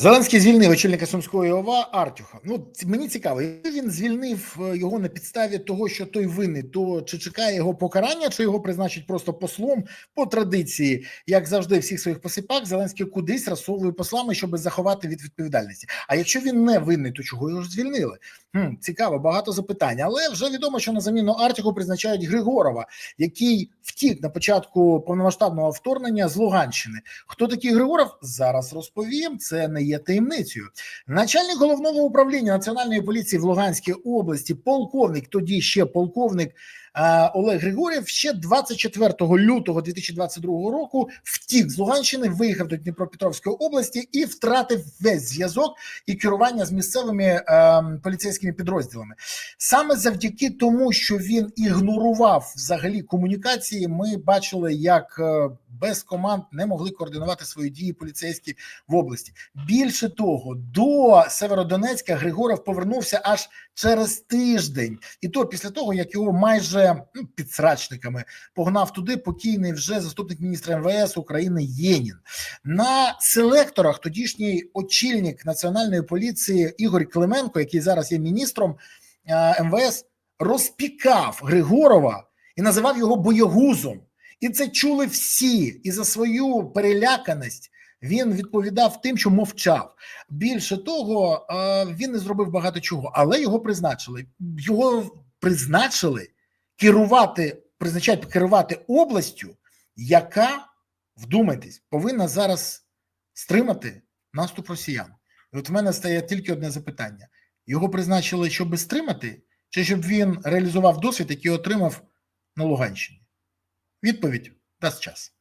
Зеленський звільнив очільника Сумської ОВА Артюха. Ну мені цікаво, він звільнив е, його на підставі того, що той винний, то чи чекає його покарання, чи його призначить просто послом по традиції, як завжди, всіх своїх посипак, Зеленський кудись розсовує послами, щоб заховати від відповідальності. А якщо він не винний, то чого його ж звільнили? Хм, цікаво, багато запитань. Але вже відомо, що на заміну Артіку призначають Григорова, який втік на початку повномасштабного вторгнення з Луганщини. Хто такий Григоров? Зараз розповім. Це не є таємницею. Начальник головного управління національної поліції в Луганській області, полковник, тоді ще полковник Олег Григорєв, ще 24 лютого 2022 року втік з Луганщини, виїхав до Дніпропетровської області і втратив весь зв'язок і керування з місцевими е, поліцейськими підрозділами. Саме завдяки тому, що він ігнорував взагалі комунікації, ми бачили, як е, без команд не могли координувати свої дії поліцейські в області. Більше того, до Северодонецька Григоров повернувся аж через тиждень, і то після того, як його майже ну, підсрачниками погнав туди покійний вже заступник міністра МВС України Єнін. На селекторах тодішній очільник національної поліції Ігор Клименко, який зараз є міністром е, МВС, розпікав Григорова і називав його боєгузом. І це чули всі. І за свою переляканість він відповідав тим, що мовчав. Більше того, е, він не зробив багато чого, але його призначили. Його призначили керувати, призначають керувати областю, яка, вдумайтесь, повинна зараз стримати наступ росіян. І от в мене стає тільки одне запитання: його призначили, щоб стримати, чи щоб він реалізував досвід, який отримав на Луганщині? Відповідь дасть час.